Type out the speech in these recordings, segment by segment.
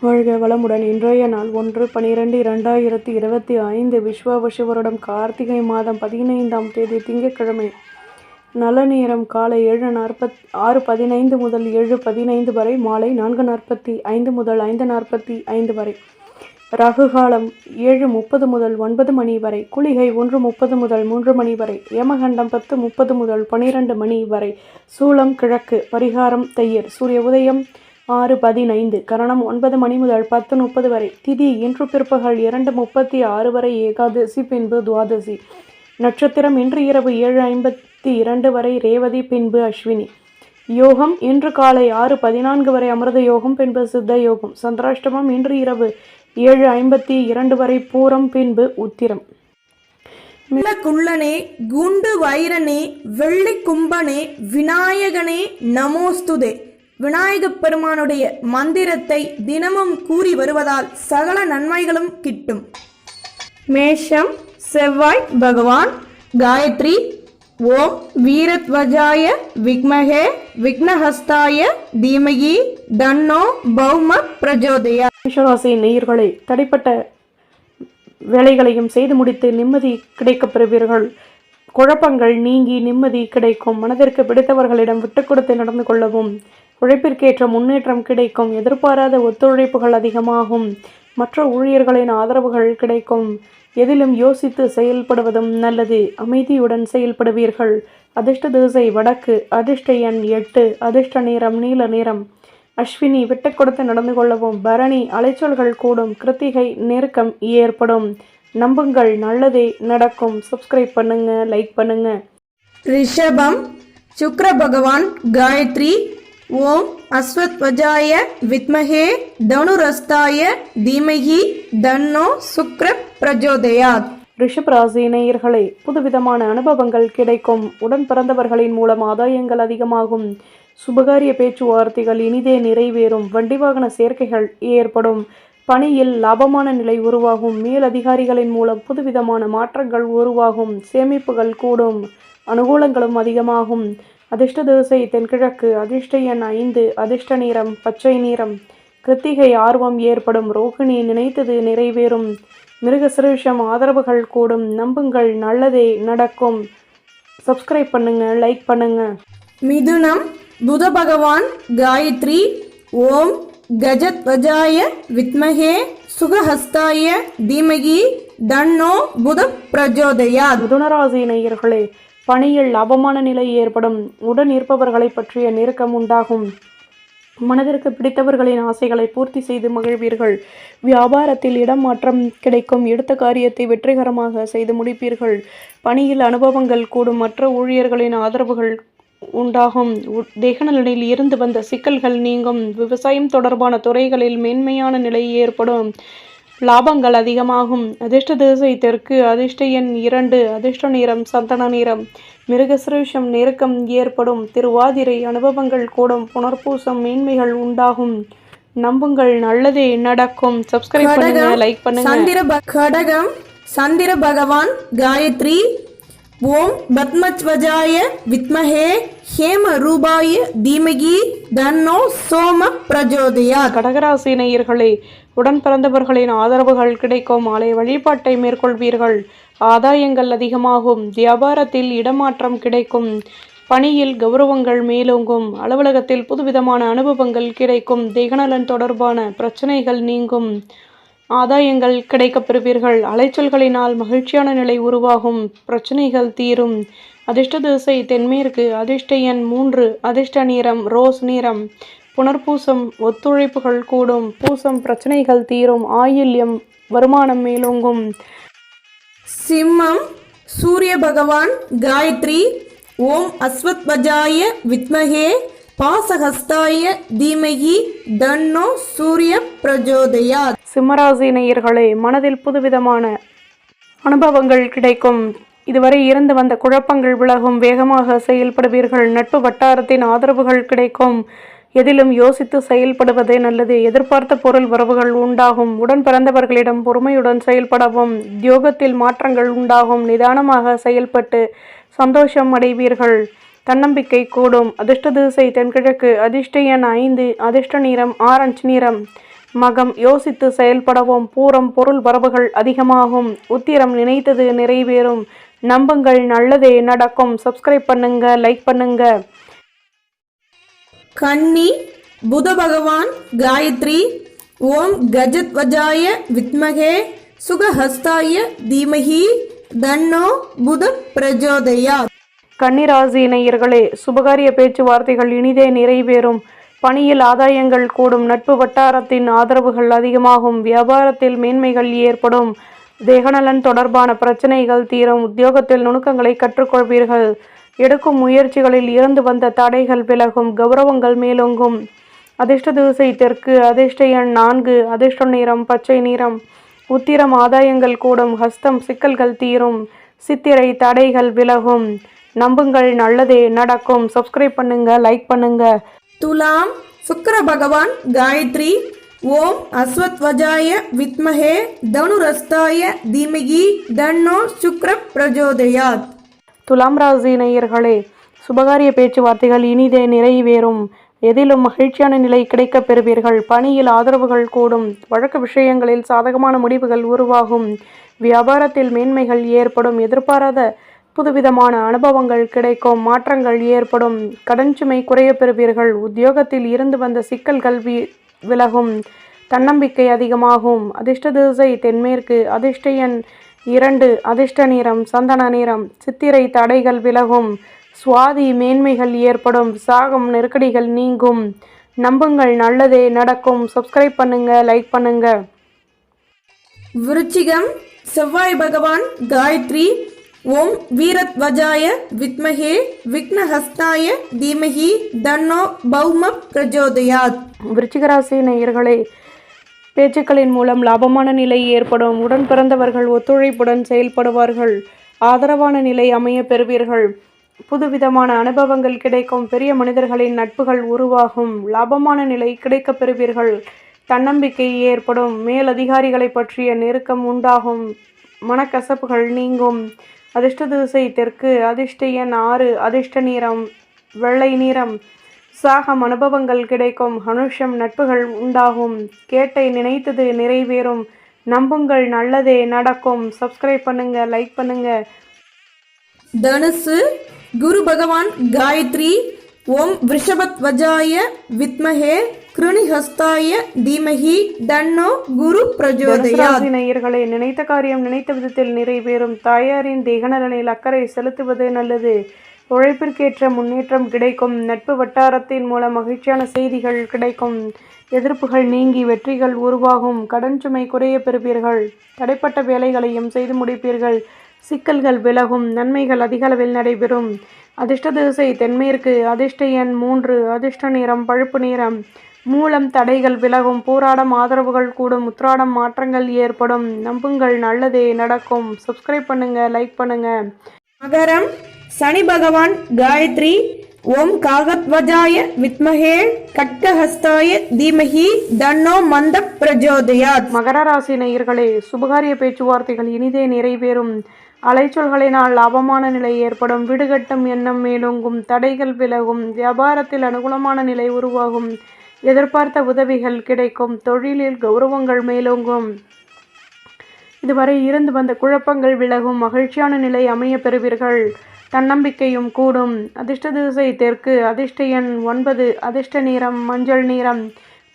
வாழ்க வளமுடன். இன்றைய நாள் ஒன்று பனிரெண்டு இரண்டாயிரத்தி இருபத்தி ஐந்து விஸ்வாவசு வருடம். கார்த்திகை மாதம் பதினைந்தாம் தேதி திங்கட்கிழமை நல்ல நேரம் காலை ஏழு நாற்பத் ஆறு பதினைந்து முதல் ஏழு பதினைந்து வரை மாலை நான்கு நாற்பத்தி ஐந்து முதல் ஐந்து நாற்பத்தி ஐந்து வரை. ராகு காலம் ஏழு முப்பது முதல் ஒன்பது மணி வரை குளிகை ஒன்று முப்பது முதல் மூன்று மணி வரை யமகண்டம் பத்து முப்பது முதல் பனிரெண்டு மணி வரை. சூளம் கிழக்கு பரிகாரம் தையர் சூரிய உதயம் ஆறு பதினைந்து. கரணம் ஒன்பது மணி முதல் பத்து முப்பது வரை. திதி இன்று பிற்பகல் இரண்டு முப்பத்தி ஆறு வரை ஏகாதசி பின்பு துவாதசி. நட்சத்திரம் இன்று இரவு ஏழு ஐம்பத்தி இரண்டு வரை ரேவதி பின்பு அஸ்வினி. யோகம் இன்று காலை ஆறு பதினான்கு வரை அமிர்த யோகம் பின்பு சித்த யோகம். சந்திராஷ்டமம் இன்று இரவு ஏழு ஐம்பத்தி இரண்டு வரை பூரம் பின்பு உத்திரம். குள்ளனே குண்டு வைரனே வெள்ளி கும்பனே விநாயகனே நமோஸ்துதே. விநாயகப் பெருமானுடைய மந்திரத்தை தினமும் கூறி வருவதால் சகல நன்மைகளும் கிட்டும். மேஷம் செவ்வாய் பகவான் காயத்ரி ஓம் வீரத்வஜாய விக்மகே விக்னஹஸ்தாய தீமகி தன்னோ பௌம பிரஜோதயா. மேஷராசி நேயர்களே தடைப்பட்ட வேலைகளையும் செய்து முடித்து நிம்மதி கிடைக்கப் பெறுவீர்கள். குழப்பங்கள் நீங்கி நிம்மதி கிடைக்கும். மனதிற்கு பிடித்தவர்களிடம் விட்டுக் கொடுத்து நடந்து கொள்ளவும் உழைப்பிற்கேற்ற முன்னேற்றம் கிடைக்கும். எதிர்பாராத ஒத்துழைப்புகள் அதிகமாகும். மற்ற ஊழியர்களின் ஆதரவுகள் கிடைக்கும். எதிலும் யோசித்து செயல்படுவதும் நல்லது. அமைதியுடன் செயல்படுவீர்கள். அதிர்ஷ்ட திசை வடக்கு அதிர்ஷ்ட எண் எட்டு அதிர்ஷ்ட நிறம் நீல நிறம். அஸ்வினி விட்டுக் கொடுத்து நடந்து கொள்ளவும். பரணி அலைச்சல்கள் கூடும். கிருத்திகை நெருக்கம் ஏற்படும். நம்புங்கள் நல்லதே நடக்கும். சப்ஸ்கிரைப் பண்ணுங்க லைக் பண்ணுங்க. ரிஷபம் சுக்ர பகவான் காயத்ரி ஓம் அஸ்வத்வஜாய வித்மகே தனுரஸ்தாய தீமகி தன்னோ சுக்ர பிரஜோதயாத். ரிஷப் புதுவிதமான அனுபவங்கள் கிடைக்கும். உடன் பிறந்தவர்களின் மூலம் ஆதாயங்கள் அதிகமாகும். சுபகாரிய பேச்சுவார்த்தைகள் இனிதே நிறைவேறும். வண்டி வாகன சேர்க்கைகள் ஏற்படும். பணியில் லாபமான நிலை உருவாகும். மேலதிகாரிகளின் மூலம் புதுவிதமான மாற்றங்கள் உருவாகும். சேமிப்புகள் கூடும். அனுகூலங்களும் அதிகமாகும். அதிர்ஷ்ட திசை தென்கிழக்கு அதிர்ஷ்ட எண் ஐந்து அதிர்ஷ்ட நிறம் பச்சை நிறம். கிருத்திகை ஆர்வம் ஏற்படும் ரோகிணி நினைத்தது நிறைவேறும். மிருகசிருஷம் ஆதரவுகள் கூடும் நம்புங்கள் நல்லதே நடக்கும். சப்ஸ்கிரைப் பண்ணுங்க லைக் பண்ணுங்க. மிதுனம் புத பகவான் காயத்ரி ஓம் கஜத்வஜாய வித்மகே சுகஹஸ்தாய தீமகி தன்னோ புத பிரஜோதயாத். மிதுனராசி நேயர்களே பணியில் லாபமான நிலை ஏற்படும். உடன் இருப்பவர்களை பற்றிய நெருக்கம் உண்டாகும். மனதிற்கு பிடித்தவர்களின் ஆசைகளை பூர்த்தி செய்து மகிழ்வீர்கள். வியாபாரத்தில் இடம் மாற்றம் கிடைக்கும். எடுத்த காரியத்தை வெற்றிகரமாக செய்து முடிப்பீர்கள். பணியில் அனுபவங்கள் கூடும். மற்ற ஊழியர்களின் ஆதரவுகள் உண்டாகும். உ- தேகநலனில் இருந்து வந்த சிக்கல்கள் நீங்கும். விவசாயம் தொடர்பான துறைகளில் மேன்மையான நிலை ஏற்படும். லாபங்கள் அதிகமாகும். அதிர்ஷ்ட திசை தெற்கு அதிர்ஷ்ட எண் இரண்டு அதிர்ஷ்ட நிறம் சந்தன நிறம். மிருகசிருஷம் நெருக்கம் ஏற்படும். திருவாதிரை அனுபவங்கள் கூடும். புனர்பூசம் மேன்மைகள் உண்டாகும். நம்புங்கள் நல்லதே நடக்கும். சப்ஸ்கிரைப் பண்ணுங்க லைக் பண்ணுங்க. சந்திர கடகம் சந்திர பகவான் காயத்ரி. ஓம் பத்மத்வஜாய வித்மஹே ஹேம ரூபாய தீமகி தன்னோ சோம பிரஜோதயாத். கடகராசி நேயர்களே உடன் பிறந்தவர்களின் ஆதரவுகள் கிடைக்கும். ஆலய வழிபாட்டை மேற்கொள்வீர்கள். ஆதாயங்கள் அதிகமாகும். வியாபாரத்தில் இடமாற்றம் கிடைக்கும். பணியில் கௌரவங்கள் மேலோங்கும். அலுவலகத்தில் புதுவிதமான அனுபவங்கள் கிடைக்கும். தேகநலன் தொடர்பான பிரச்சனைகள் நீங்கும். ஆதாயங்கள் கிடைக்கப் பெறுவீர்கள் அலைச்சல்களினால் மகிழ்ச்சியான நிலை உருவாகும். பிரச்சனைகள் தீரும். அதிர்ஷ்ட திசை தென்மேற்கு. அதிர்ஷ்ட எண் மூன்று. அதிர்ஷ்ட நிறம் ரோஸ் நிறம். புனர்பூசம் ஒத்துழைப்புகள் கூடும் பூசம் பிரச்சனைகள் தீரும் ஆயில்யம் வருமானம் மேலோங்கும். சிம்மம் சூரிய பகவான் காயத்ரி ஓம் அஸ்வத்வஜாய வித்மஹே பாசஹஸ்தாய தீமகி தன்னோ சூரிய பிரஜோதயாத். சிம்மராசி நேயர்களே மனதில் புதுவிதமான அனுபவங்கள் கிடைக்கும். இதுவரை இருந்து வந்த குழப்பங்கள் விலகும் வேகமாக செயல்படுவீர்கள். நட்பு வட்டாரத்தின் ஆதரவுகள் கிடைக்கும். எதிலும் யோசித்து செயல்படுவதே நல்லது. எதிர்பார்த்த பொருள் வரவுகள் உண்டாகும். உடன் பிறந்தவர்களிடம் பொறுமையுடன் செயல்படவும். உத்தியோகத்தில் மாற்றங்கள் உண்டாகும். நிதானமாக செயல்பட்டு சந்தோஷம் அடைவீர்கள். தன்னம்பிக்கை கூடும். அதிர்ஷ்ட திசை தென்கிழக்கு. அதிர்ஷ்ட எண் ஐந்து அதிர்ஷ்ட நிறம் ஆரஞ்சு நிறம். மகம் யோசித்து செயல்படவும். பூரம் பொருள் வரவுகள் அதிகமாகும். உத்திரம் நினைத்தது நிறைவேறும். நம்புங்கள் நல்லதே நடக்கும். சப்ஸ்கிரைப் பண்ணுங்க லைக் பண்ணுங்கள் கன்னி புத பகவான் காயத்ரி ஓம் கஜத்வஜாய வித்மகே சுகஹஸ்தாய தீமகி தன்னோ புத பிரஜோதயா. கன்னிராசி சுபகாரிய பேச்சுவார்த்தைகள் இனிதே நிறைவேறும். பணியில் ஆதாயங்கள் கூடும். நட்பு வட்டாரத்தின் ஆதரவுகள் அதிகமாகும். வியாபாரத்தில் மேன்மைகள் ஏற்படும். தேகநலன் தொடர்பான பிரச்சனைகள் தீரும். உத்தியோகத்தில் நுணுக்கங்களை கற்றுக்கொள்வீர்கள். எடுக்கும் முயற்சிகளில் இருந்து வந்த தடைகள் விலகும் கௌரவங்கள் மேலோங்கும். அதிர்ஷ்ட திசை தெற்கு அதிர்ஷ்ட எண் நான்கு அதிர்ஷ்ட நிறம் பச்சை நிறம். உத்திரம் ஆதாயங்கள் கூடும் ஹஸ்தம் சிக்கல்கள் தீரும் சித்திரை தடைகள் விலகும். நம்புங்கள் நல்லதே நடக்கும். சப்ஸ்கிரைப் பண்ணுங்க லைக் பண்ணுங்க. துலாம் சுக்கர பகவான் காயத்ரி. ஓம் அஸ்வத்வஜாய வித்மஹே தனுரஸ்தாய தீமகி தன்னோ சுக்ர பிரஜோதயாத். துலாம் ராசி நேயர்களே சுபகாரிய பேச்சுவார்த்தைகள் இனிதே நிறைவேறும். எதிலும் மகிழ்ச்சியான நிலை கிடைக்கப் பெறுவீர்கள். பணியில் ஆதரவுகள் கூடும். வழக்கு விஷயங்களில் சாதகமான முடிவுகள் உருவாகும். வியாபாரத்தில் மேன்மைகள் ஏற்படும். எதிர்பாராத புதுவிதமான அனுபவங்கள் கிடைக்கும். மாற்றங்கள் ஏற்படும். கடன் சுமை குறைய பெறுவீர்கள். உத்தியோகத்தில் இருந்து வந்த சிக்கல்கள் வி விலகும். தன்னம்பிக்கை அதிகமாகும். அதிர்ஷ்ட திசை தென்மேற்கு. அதிர்ஷ்ட எண் இரண்டு அதிர்ஷ்ட நிறம் சந்தன நிறம் சித்திரை தடைகள் விலகும் சுவாதி மேன்மைகள் ஏற்படும் சாகம் நெருக்கடிகள் நீங்கும். நம்புங்கள் நல்லதே நடக்கும். சப்ஸ்கிரைப் பண்ணுங்க லைக் பண்ணுங்க. விருச்சிகம் செவ்வாய் பகவான் காயத்ரி ஓம் வீரத்வஜாய வித்மஹே விக்னஹஸ்தாய தீமஹி தன்னோ பௌம பிரஜோதயாத். விருச்சிகராசி நேயர்களே பேச்சுக்களின் மூலம் லாபமான நிலை ஏற்படும். உடன் பிறந்தவர்கள் ஒத்துழைப்புடன் செயல்படுவார்கள். ஆதரவான நிலை அமைய பெறுவீர்கள். புதுவிதமான அனுபவங்கள் கிடைக்கும். பெரிய மனிதர்களின் நட்புகள் உருவாகும். லாபமான நிலை கிடைக்கப் பெறுவீர்கள். தன்னம்பிக்கை ஏற்படும். மேலதிகாரிகளை பற்றிய நெருக்கம் உண்டாகும். மனக்கசப்புகள் நீங்கும். அதிர்ஷ்ட திசை தெற்கு. அதிர்ஷ்ட எண் ஆறு. அதிர்ஷ்ட நிறம். வெள்ளை நிறம். சாகம் அனுபவங்கள் கிடைக்கும். அனுஷம் நட்புகள் உண்டாகும். கேட்டை நினைத்தது நிறைவேறும். நம்புங்கள் நல்லதே நடக்கும். சப்ஸ்கிரைப் பண்ணுங்க லைக் பண்ணுங்க. தனுசு குரு பகவான் காயத்ரி ஓம் விஷபத்வஜாய வித்மஹே கிருணிஹஸ்தாய தீமஹி தன்னோ குரு பிரஜோதயாத். நேயர்களே நினைத்த காரியம் நினைத்த விதத்தில் நிறைவேறும். தாயாரின் தேகநலனில் அக்கறை செலுத்துவது நல்லது. உழைப்பிற்கேற்ற முன்னேற்றம் கிடைக்கும். நட்பு வட்டாரத்தின் மூலம் மகிழ்ச்சியான செய்திகள் கிடைக்கும். எதிர்ப்புகள் நீங்கி வெற்றிகள் உருவாகும். கடன் சுமை குறைய பெறுவீர்கள். தடைப்பட்ட வேலைகளையும் செய்து முடிப்பீர்கள். சிக்கல்கள் விலகும். நன்மைகள் அதிகளவில் நடைபெறும். அதிர்ஷ்ட திசை தென்மேற்கு. அதிர்ஷ்ட எண் மூன்று. அதிர்ஷ்ட நிறம் பழுப்பு நிறம். மூலம் தடைகள் விலகும். போராடம் ஆதரவுகள் கூடும். உத்ராடம் மாற்றங்கள் ஏற்படும். நம்புங்கள். நல்லதே நடக்கும். சப்ஸ்கிரைப் பண்ணுங்கள் லைக் பண்ணுங்கள் மகரம் சனி பகவான் காயத்ரி ஓம் காகத்வஜாய வித்மகே கட்கஹஸ்தாய தீமஹி தன்னோ மந்த பிரஜோதயாத். மகர ராசி நேயர்களே சுபகாரிய பேச்சுவார்த்தைகள் இனிதே நிறைவேறும். அலைச்சொல்களினால் அவமான நிலை ஏற்படும். விடுகட்டும் எண்ணம் மேலோங்கும். தடைகள் விலகும். வியாபாரத்தில் அனுகூலமான நிலை உருவாகும். எதிர்பார்த்த உதவிகள் கிடைக்கும். தொழிலில் கௌரவங்கள் மேலோங்கும். இதுவரை இருந்து வந்த குழப்பங்கள் விலகும். மகிழ்ச்சியான நிலை அமைய பெறுவீர்கள். தன்னம்பிக்கையும் கூடும். அதிர்ஷ்ட திசை தெற்கு அதிர்ஷ்ட எண் ஒன்பது அதிர்ஷ்ட நிறம் மஞ்சள் நிறம்.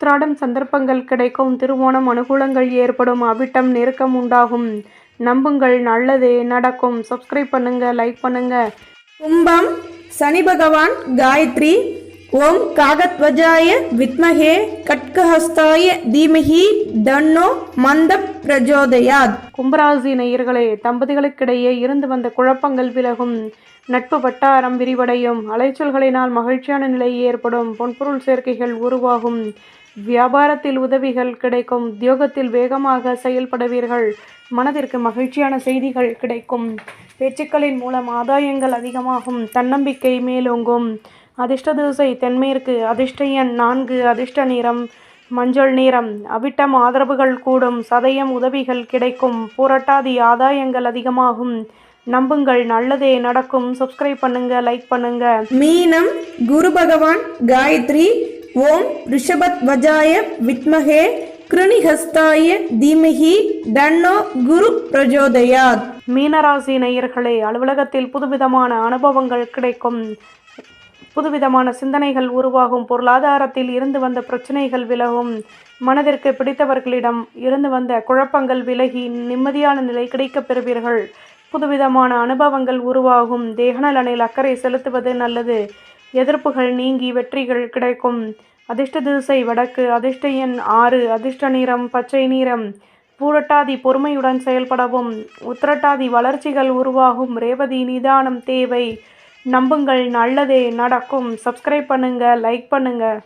திராடம் சந்தர்ப்பங்கள் கிடைக்கும் திருவோணம் அனுகூலங்கள் ஏற்படும் அவிட்டம் நெருக்கம் உண்டாகும். நம்புங்கள் நல்லதே நடக்கும். சப்ஸ்கிரைப் பண்ணுங்க லைக் பண்ணுங்க. கும்பம் சனி பகவான் காயத்ரி ஓம் காகத்வஜாய வித்மகே கட்கஹஸ்தாய தீமஹி தன்னோ மந்த பிரஜோதயாத். கும்பராசி நேயர்களே தம்பதிகளுக்கிடையே இருந்து வந்த குழப்பங்கள் விலகும். நட்பு வட்டாரம் விரிவடையும். அலைச்சல்களினால் மகிழ்ச்சியான நிலை ஏற்படும். பொன்பொருள் சேர்க்கைகள் உருவாகும். வியாபாரத்தில் உதவிகள் கிடைக்கும். உத்தியோகத்தில் வேகமாக செயல்படுவீர்கள். மனதிற்கு மகிழ்ச்சியான செய்திகள் கிடைக்கும். பேச்சுக்களின் மூலம் ஆதாயங்கள் அதிகமாகும். தன்னம்பிக்கை மேலோங்கும். அதிர்ஷ்ட திசை தென்மேற்கு அதிர்ஷ்ட எண் நான்கு அதிர்ஷ்ட நிறம் மஞ்சள் நிறம். அவிட்டம் ஆதரவுகள் கூடும் சதயம் உதவிகள் கிடைக்கும் புரட்டாதி ஆதாயங்கள் அதிகமாகும். நம்புங்கள் நல்லதே நடக்கும். சப்ஸ்கிரைப் பண்ணுங்க லைக் பண்ணுங்க. மீனம் குரு பகவான் காயத்ரி ஓம் ரிஷபத் வஜாய வித்மஹே கிருணிஹஸ்தாய தீமஹி தன்னோ குரு பிரஜோதயாத். மீனராசி நேயர்களே அலுவலகத்தில் புதுவிதமான அனுபவங்கள் கிடைக்கும். புதுவிதமான சிந்தனைகள் உருவாகும். பொருளாதாரத்தில் இருந்து வந்த பிரச்சனைகள் விலகும். மனதிற்கு பிடித்தவர்களிடம் இருந்து வந்த குழப்பங்கள் விலகி நிம்மதியான நிலை கிடைக்கப் பெறுவீர்கள். புதுவிதமான அனுபவங்கள் உருவாகும். தேகநலனில் அக்கறை செலுத்துவது நல்லது. எதிர்ப்புகள் நீங்கி வெற்றிகள் கிடைக்கும். அதிர்ஷ்ட திசை வடக்கு அதிர்ஷ்ட எண் ஆறு அதிர்ஷ்ட நிறம் பச்சை நிறம். பூரட்டாதி பொறுமையுடன் செயல்படவும். உத்திரட்டாதி வளர்ச்சிகள் உருவாகும். ரேவதி நிதானம் தேவை. நம்புங்கள். நல்லதே நடக்கும். சப்ஸ்கிரைப் பண்ணுங்கள் லைக் பண்ணுங்கள்